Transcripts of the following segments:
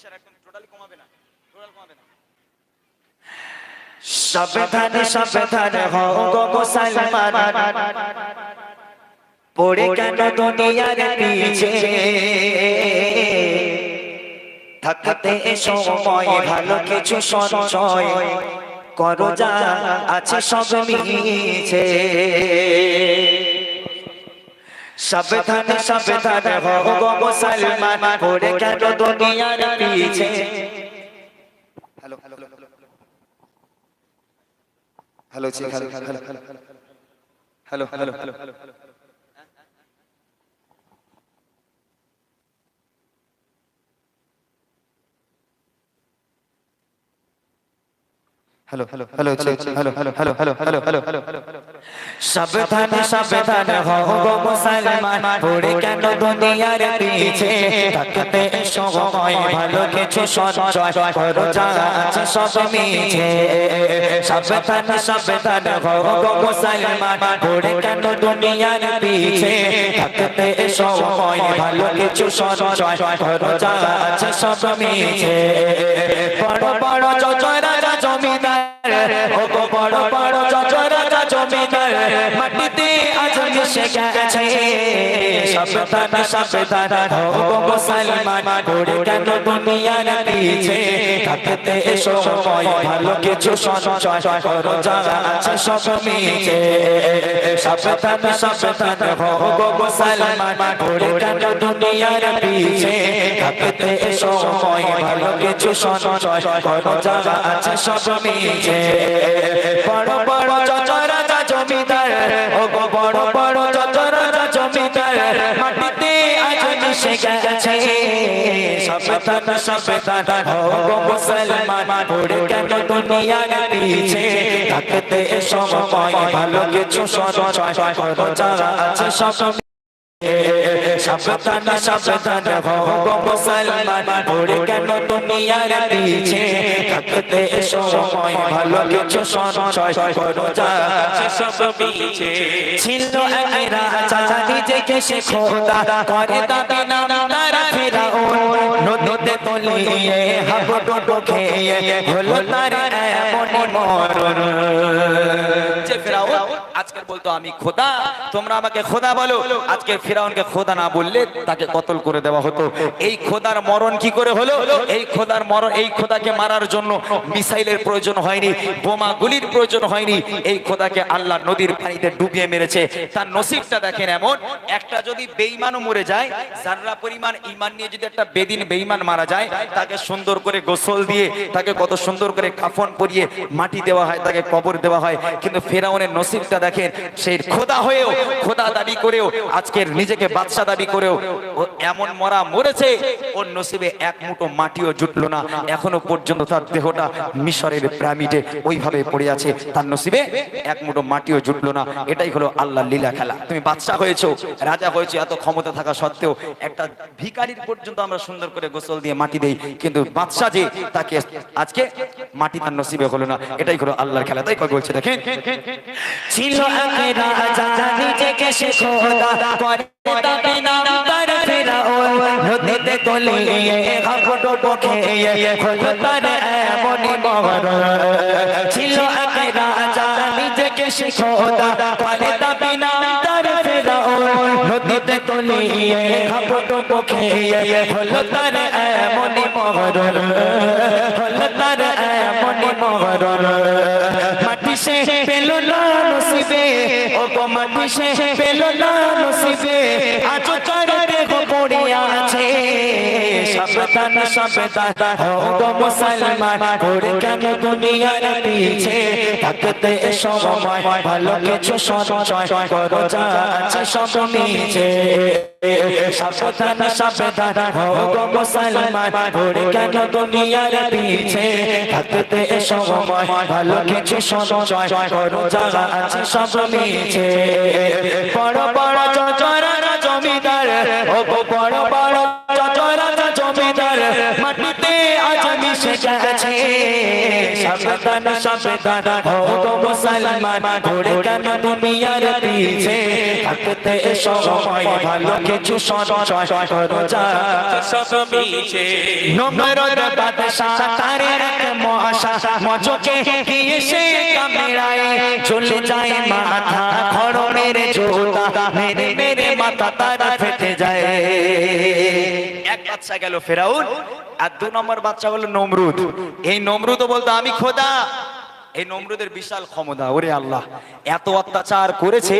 Pressure একদম totally কমাবে না টোটাল কমাবে না। সাবধান সাবধান হও গো মুসলমান। পড়ে কেন দুনিয়ার পিছে? থাকতে সময় ভালো কিছু সঞ্চয়। করো যা আছে সব মিছে। সাবধান সাবধান হও মুসলমান পড়ে কেন দুনিয়ার পিছে hello hello hello hello hello hello hello hello hello hello hello hello hello hello hello hello hello hello hello hello সাবধান সাবধান হও গো মুসলমান পড়ে কেন দুনিয়ার পিছে থাকতে সময় ভালো কিছু সঞ্চয় জমিদার মাটিতে আজ মিশে গেছে। সাবধান সাবধান হো গো মুসলমান পড়ে কেন দুনিয়ার পিছে? থাকতে সময় ভালো কিছু সঞ্চয় করো যা আছে সব মিছে। সাবধান সাবধান হো গো মুসলমান পড়ে কেন দুনিয়ার পিছে? থাকতে সময় ভালো কিছু সঞ্চয় করো যা আছে সব মিছে। বড় বড় ও গো বড় বড় চচরা জমিদার, মাটিতে আজ মিশে গেছে। সাবধান সাবধান হো গো মুসলমান পড়ে কেন দুনিয়ার পিছে থাকতে সময় ভালো কিছু সঞ্চয় করো যা আছে সব সাবধান সাবধান হো গো মুসলমান। পড়ে কেন দুনিয়ার পিছে? থাকতে সময় ভালো কিছু সঞ্চয় করো সব মিছে ছিল এক রাজা, নিজেকে সে খোদা করে। দাবি নাম তারা ফেরাউন। নদীতে তলিয়ে হাবুডুডু খেয়ে হলো তার এমন মরণ। যে আজকে বলতো, আমি খোদা, তোমরা আমাকে খোদা বলো। আজকে ফেরাউনকে খোদা না বললে তাকে কতল করে দেওয়া হতো। এই খোদার মরণ কি করে হলো? এই খোদার মরণ, এই খোদাকে মারার জন্য মিসাইলের প্রয়োজন হয়নি বোমা গুলির প্রয়োজন হয়নি। এই খোদাকে আল্লাহ নদীর পানিতে ডুবিয়ে মেরেছে। তার নসিবটা দেখেন এমন, একটা যদি বেঈমানও মরে যায় জাররা পরিমাণ ঈমান নিয়ে যদি একটা বেদিন বেঈমান মারা যায়, তাকে সুন্দর করে গোসল দিয়ে, তাকে কত সুন্দর করে কাফন পরিয়ে মাটি দেওয়া হয়, তাকে কবর দেওয়া হয়। কিন্তু ফেরাউনের নসিবটা দেখেন সেই খোদা হয়েও, খোদা দাবি করেও, আজকের নিজেকে বাদশা দাবি করেও এমন মরা মরেছে, ওর নসিবে এক মুঠো মাটিও জুটলো না। এখনও পর্যন্ত তার দেহটা মিশরের প্রামিডে ওইভাবে পড়ে আছে। তার নসিবে এক মুঠো মাটিও জুটলো না। এটাই হলো আল্লাহ লীলা খেলা। তুমি বাদশা হয়েছো, রাজা হয়েছো, এত ক্ষমতা থাকা সত্ত্বেও একটা ভিকারির পর্যন্ত আমরা সুন্দর করে গোসল দিয়ে মাটি দেই। কিন্তু বাদশা যে, তাকে আজকে মাটি তার নসিবে হলো না। এটাই হলো আল্লাহর খেলা। তাই কই বলছে, দেখেন ছিল এসো আকেরা জানা নিজেকে শেখো। দাদা পরে তবে নাম তার ফেরাও নদীতে তলিয়ে হাবড়ো বখেয়ে হলো তার এমনই মহর ছিল আকেরা জানা নিজেকে শেখো। দাদা পরে তবে নাম তার ফেরাও নদীতে তলিয়ে হাবড়ো বখেয়ে হলো তার এমনই মহর হলো তার এমনই মহর সে পেল না নসিবে, ও গো সে পেল না নসিবে। আজ তার দেহ পড়ে আছে, সাবধান সাবধান। ও গো মুসলমান পড়ে কেন দুনিয়ার পিছে? থাকতে সময়, ভালো কিছু সঞ্চয় করো, যা আছে সব নিচে। সাবধান সাবধান। হও গো মুসলমান ঘুরে কেন দুনিয়ার পিছে? থাকতে সময় ভালো কিছু সঞ্চয় করো যারা আছে সব মিছে। বড় বড় চচরা ও মাটিতে আজ মিশে গেছে সাবধান সাবধান হো গো মুসলমান, ঘুরে কেন দুনিয়ার পিছে? থাকতে সময় ভালো কিছু সঞ্চয় করো, যা সব মিছে। নম্বর বাদশাহ তার এক মহাশা, মজকে গিয়ে সে কামড়ায় চলে যায় মাথা খড়মের জোতা, মেরে মেরে মাথা তারা ফেটে যায়। এক বাচ্চা গেল ফেরাউন আর দু নম্বর বাচ্চা হলো নমরুদ। এই নমরুদও বলতো, আমি খোদা এই নমরুদের বিশাল ক্ষমতা, ওরে আল্লাহ, এত অত্যাচার করেছে,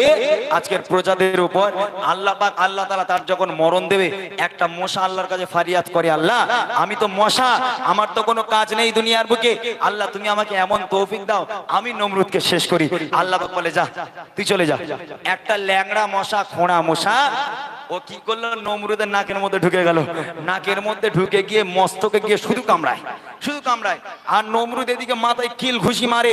আজকের প্রজাদের উপর আল্লাহ পাক, আল্লাহ তালা তার যখন মরণ দেবে, একটা মশা আল্লাহর কাছে ফারিয়াদ করে, আল্লাহ, আমি তো মশা, আমার তো কোনো কাজ নেই দুনিয়ার বুকে। আল্লাহ, তুমি আমাকে এমন তৌফিক দাও, আমি নমরুদকে শেষ করি। আল্লাহ বলে, যা, তুই চলে যা। একটা ল্যাংড়া মশা, খোঁড়া মশা ও কি করল? নমরুদের নাকের মধ্যে ঢুকে গেল। নাকের মধ্যে ঢুকে গিয়ে মস্তকে গিয়ে শুধু কামড়ায়। শুধু কামড়ায়। আর নমরুদ এদিকে মাথায় কিল ঘুষি মারে।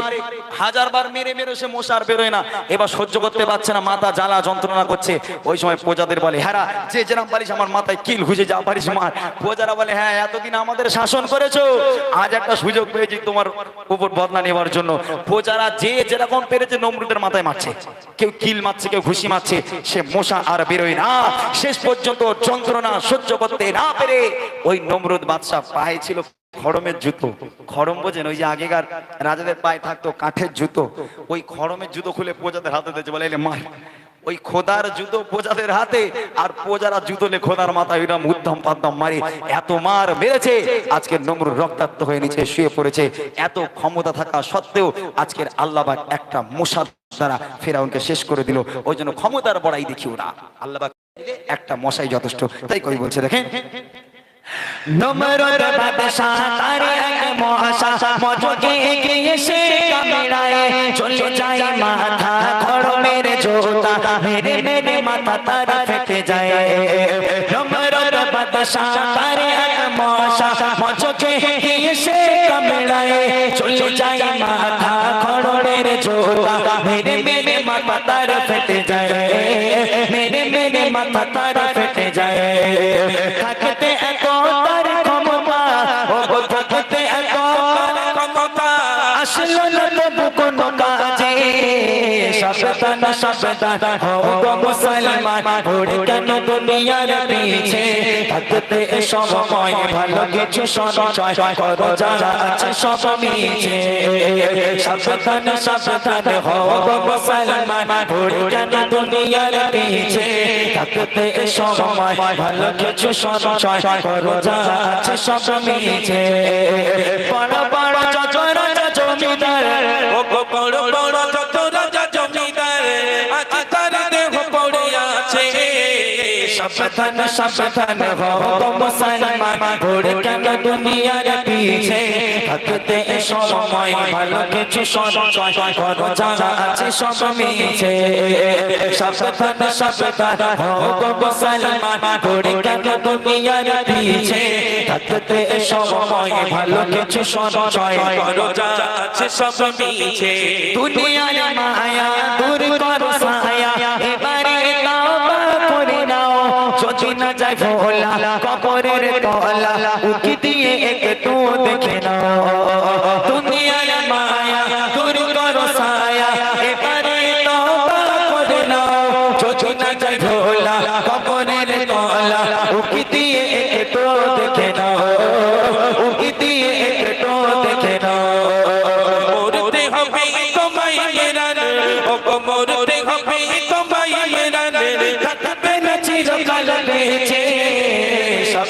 হাজার বার মেরে মেরে সে মশার বেরোয় না। এবার সহ্য করতে পারছে না। মাথা জ্বালা যন্ত্রণা করছে। ওই সময় প্রজাদের বলে হ্যাঁ যে যেরাম পারিস আমার মাথায় কিল ঘুষে যা পারিস মার। প্রজারা বলে হ্যাঁ এতদিন আমাদের শাসন করেছ। আজ একটা সুযোগ পেয়েছি তোমার উপর বদলা নেওয়ার জন্য। প্রজারা যে যেরকম পেরেছে নমরুদের মাথায় মারছে। কেউ কিল মারছে, কেউ ঘুষি মারছে। সে মশা আর বেরোয় না। শেষ পর্যন্ত যন্ত্রণা সহ্য করতে না পেরে ওই নমরুদ বাদশাহ পায়ে ছিল খড়মের জুতো। খড়ম বোঝেন, ওই যে আগেকার রাজাদের পায়ে থাকতো কাঠের জুতো। ওই খড়মের জুতো খুলে প্রজাদের হাতে দিয়েছে, বলে, এলে মার। ওই খোদার জুতো প্রজাদের হাতে, আর প্রজারা জুতো লে খোদার মাথায় ওইরকম উদ্ধম পাদ্দম মারি। এত মার মেরেছে, আজকে নমরুদ রক্তাক্ত হয়ে নিচে শুয়ে পড়েছে। এত ক্ষমতা থাকা সত্ত্বেও আজকের আল্লাহবাক একটা মশা দ্বারা ফেরাউনকে শেষ করে দিল। ওই জন্য ক্ষমতার বড়াই দেখিও না আল্লাহবাক একটা মশাই যথেষ্ট। তাই কবি বলছে দেখেন। মাথা ফেটে যায়। গিয়ে সে কামড়ায় চলে যায় মাথা খড়মের জোতা মেরে মেরে মাথা তার ফেটে যায় মেরে মেরে মাথা তার ফেটে যায় থাকতে এত তার আসলো না তবু কোনো কাজে। সাবধান সাবধান হও গো মুসলমান। ওরে কেন দুনিয়ার পিছে? থাকতে সময় ভালো কিছু সঞ্চয় করো, যারা আছে সব মিছে। সাবধান সাবধান হও গো মুসলমান। ওরে কেন দুনিয়ার পিছে? থাকতে সময় ভালো কিছু সঞ্চয় করো, যারা আছে সব মিছে। বড় বড় যত রাজা জমিদার ও গো সাবধান সাবধান হও মুসলমান ঘুরে কেন দুনিয়ার পিছে। থাকতে সময় ভালো কিছু সঞ্চয়। করো যারা আছে সব মিছে। সাবধান সাবধান হও মুসলমান ঘুরে কেন দুনিয়ার পিছে। থাকতে সময় ভালো কিছু সঞ্চয়। করো যা আছে সব মিছে। দুনিয়ার মায়া দূর করো ছায়া যায় ভোলা কপরের তলা উকি দিয়ে একটু দেখে নাও।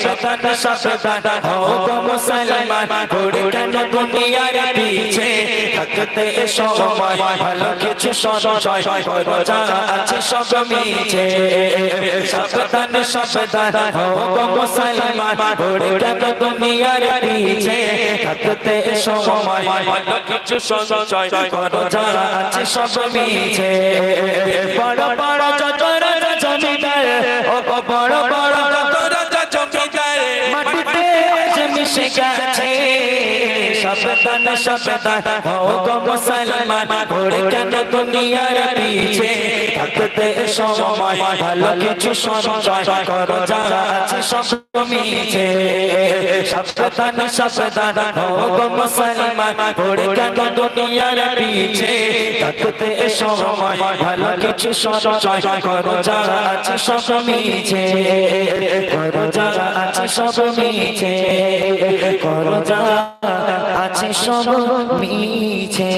সাবধান হও গো মুসলমান ঘুরে কেন দুনিয়ার পিছে। থাকতে সময়, ভালো কিছু সঞ্চয় করো আছে সব মিছে। সাবধান হও গো মুসলমান ঘুরে কেন দুনিয়ার পিছে। থাকতে সময়, ভালো কিছু সঞ্চয় করো আছে সব মিছে। বড় বড় যত জমিদার, ও বড় বড় সাবধান সাবধান হও গো মুসলমান পড়ে কেন দুনিয়ার পিছে? থাকতে সময় ভালো কিছু সঞ্চয় করো, যা আছে সব মিছে সাবধান সাবধান হও গো মুসলমান পড়ে কেন দুনিয়ার পিছে? থাকতে সময় ভালো কিছু সঞ্চয় করো, যা আছে সব মিছে করো, যা আছে সব মিছে করো, যা আছে সব মিছে।